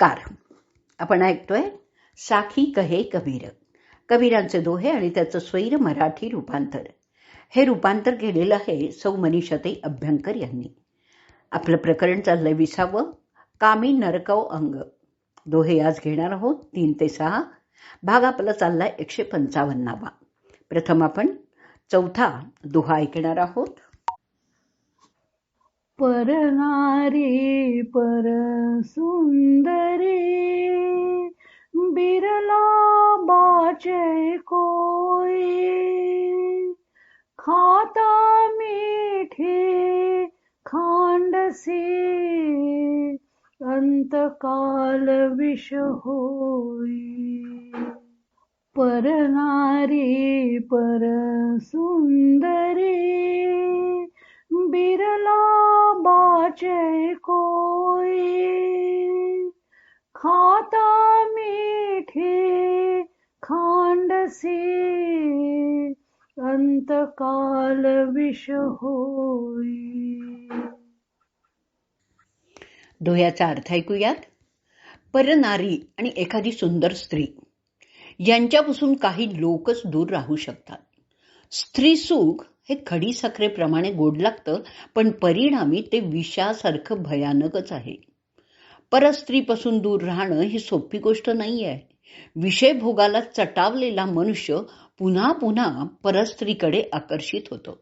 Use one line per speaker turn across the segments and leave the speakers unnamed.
Car आपण ऐकतोय साखी कहे कबीर. कबीरांचे दोहे आणि त्याचं स्वैर मराठी रूपांतर. हे रूपांतर केलेलं आहे सौ मनीषाते अभ्यंकर यांनी. आपलं प्रकरण चाललंय विसावं. कामी नरकव अंग. दोहे आज घेणार आहोत तीन ते सहा. भाग आपला चाललाय एकशे पंचावन्नावा. प्रथम आपण चौथा दोहा ऐकणार आहोत.
परनारी परसुंदरी बिरला बाचे कोई खाता मीठे खांडसी अंतकाल विष होई। परनारी परसुंदरी बिरला बाचे कोई। खाता मीठे खांडसी अंतकाल विष होई।
दोह्याचा अर्थ ऐकूयात? परनारी आणि एखादी सुंदर स्त्री यांच्यापासून काही लोकच दूर राहू शकतात. स्त्री सुख हे खडी साखरेप्रमाणे गोड लागतं पण परिणामी ते विषासारखं भयानकच आहे. परस्त्रीपासून दूर राहणं ही सोपी गोष्ट नाही आहे विषय भोगाला चटावलेला मनुष्य पुन्हा पुन्हा परस्त्रीकडे आकर्षित होतो.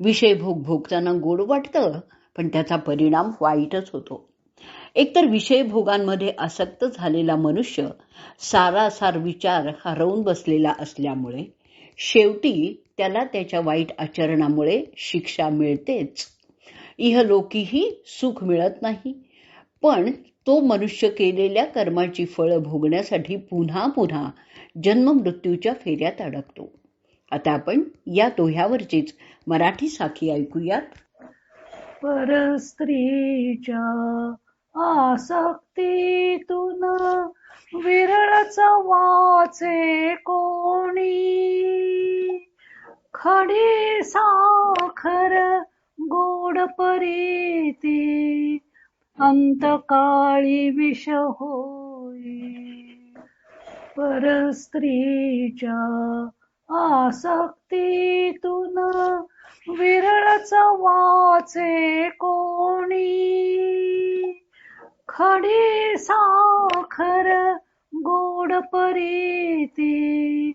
विषय भोग भोगताना गोड वाटतं पण त्याचा परिणाम वाईटच होतो. एकतर विषय भोगांमध्ये आसक्त झालेला मनुष्य सारासार विचार हरवून बसलेला असल्यामुळे शेवटी त्याला त्याच्या वाईट आचरणामुळे शिक्षा मिळतेच. इहलोकीही सुख मिळत नाही. पण तो मनुष्य केलेल्या कर्माची फळं भोगण्यासाठी पुन्हा पुन्हा जन्ममृत्यूच्या फेऱ्यात अडकतो. आता आपण या दोह्यावरचीच मराठी साखी ऐकूयात.
परस्त्रीच्या आसक्तीतून विरळच वाचे कोणी? खडी साखर गोड परीती अंतकाळी विष होई. परस्त्रीच्या आसक्तीतून विरळच वाचे कोणी? खडी साखर परीती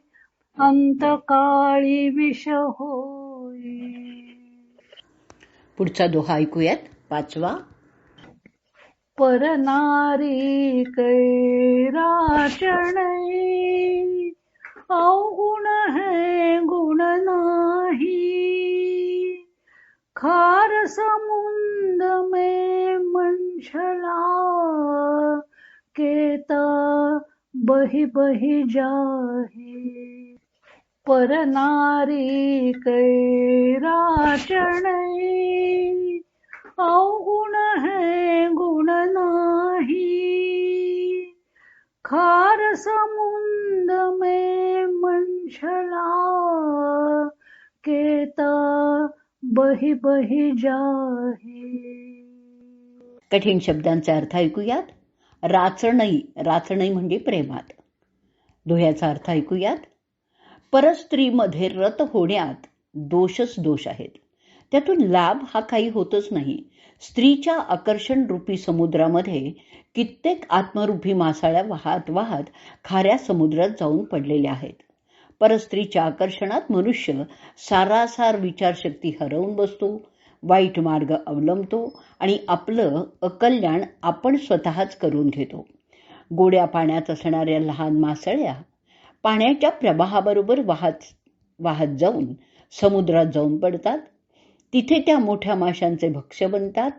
अंतकाळी विष होई
पुढचा दोहा ऐकूयात. पाचवा.
परनारी कैराचण अवगुण है गुण नाही. खार समुंद में मंशला केता बही बही जाहे परनारी कैराचण अवगुण है गुण नाही. खार समुंद में मंशला केता बही बही जाहे.
कठीण शब्दांचा अर्थ ऐकूयात. राचणई राचणई म्हणजे प्रेमात. दोह्याचा अर्थ ऐकूयात. परस्त्रीमध्ये रत होण्यात दोषच दोष आहेत. त्यातून लाभ हा काही होतच नाही. स्त्रीच्या आकर्षण रूपी समुद्रामध्ये कित्येक आत्मरूपी मासाळ्या वाहत वाहत खाऱ्या समुद्रात जाऊन पडलेल्या आहेत. परस्त्रीच्या आकर्षणात मनुष्य सारासार विचारशक्ती हरवून बसतो. वाईट मार्ग अवलंबतो आणि आपलं अकल्याण आपण स्वतःच करून घेतो. गोड्या पाण्यात असणाऱ्या लहान मासळ्या पाण्याच्या प्रवाहाबरोबर वाहत वाहत जाऊन समुद्रात जाऊन पडतात. तिथे त्या मोठ्या माशांचे भक्ष्य बनतात.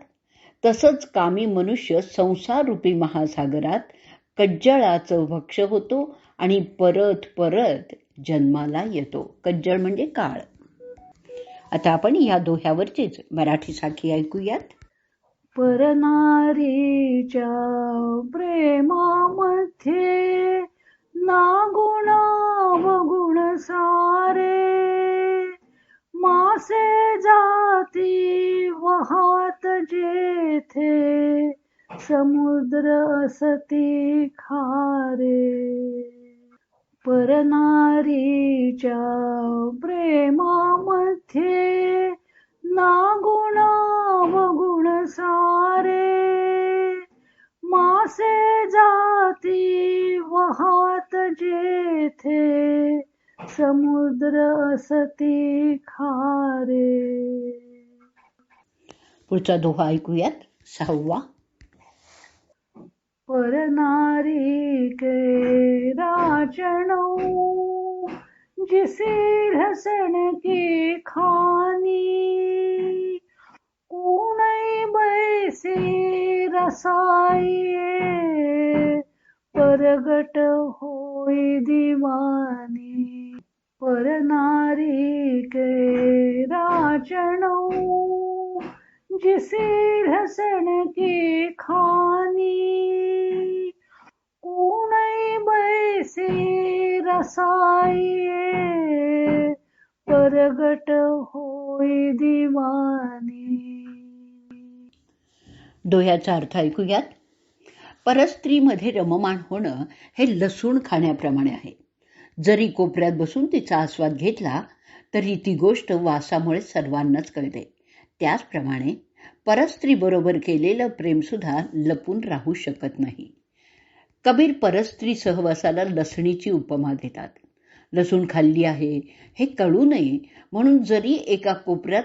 तसंच कामी मनुष्य संसाररूपी महासागरात कज्जळाचं भक्ष्य होतो आणि परत परत जन्माला येतो. कज्जळ म्हणजे काळ. आता आपण या दोह्यावरचीच मराठी साखी ऐकूयात.
परनारीच्या प्रेमामध्ये ना गुण अवगुण सारे. मासे जाती वाहत जेथे समुद्र असती खारे. परनारीच्या प्रेमामध्ये नागुण वगुण सारे. मासे जाती वाहत जेथे समुद्र असती खारे.
पुढचा दोहा ऐकूयात. सहावा.
परनारी के राजनौ जिसी ढसन की खानी। ऊनै बैसी रसाइए परगट होई दीवानी। परनारी के राजनौ जिसी ढसन की खानी। रसाइए परगट होय दीवानी.
दोह्याचा अर्थ ऐकूयात. परस्त्रीमध्ये रममाण होणं हे लसूण खाण्याप्रमाणे आहे. जरी कोपऱ्यात बसून तिचा आस्वाद घेतला तरी ती गोष्ट वासामुळे सर्वांनाच कळते. त्याचप्रमाणे परस्त्रीबरोबर केलेलं प्रेमसुद्धा लपून राहू शकत नाही. कबीर परस्त्री सहवासाला लसणीची उपमा देतात. लसूण खाल्ली आहे हे कळू नये. म्हणून जरी एका कोपऱ्यात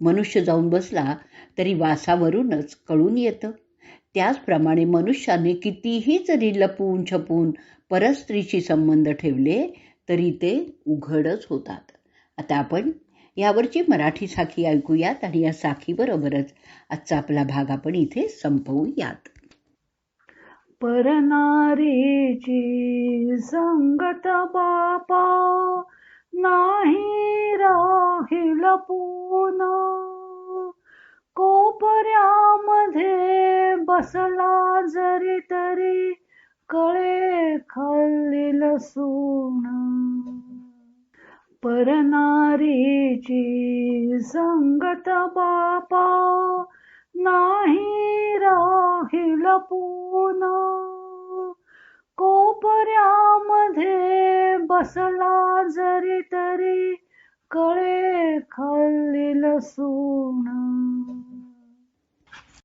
मनुष्य जाऊन बसला तरी वासावरूनच कळून येतं. त्याचप्रमाणे मनुष्याने कितीही जरी लपून छपून परस्त्रीशी संबंध ठेवले तरी ते उघडच होतात. आता आपण यावरची मराठी साखी ऐकूयात आणि या साखीबरोबरच आजचा आपला भाग आपण इथे संपवूयात.
परनारीची संगत बापा नाही राहील पून. कोपऱ्यामध्ये बसला जरी तरी कळे खाल्लील लसूण परनारीची संगत बापा नाही कोपऱ्यामध्ये बसला जरी तरी कळे खाल्ली लसूण.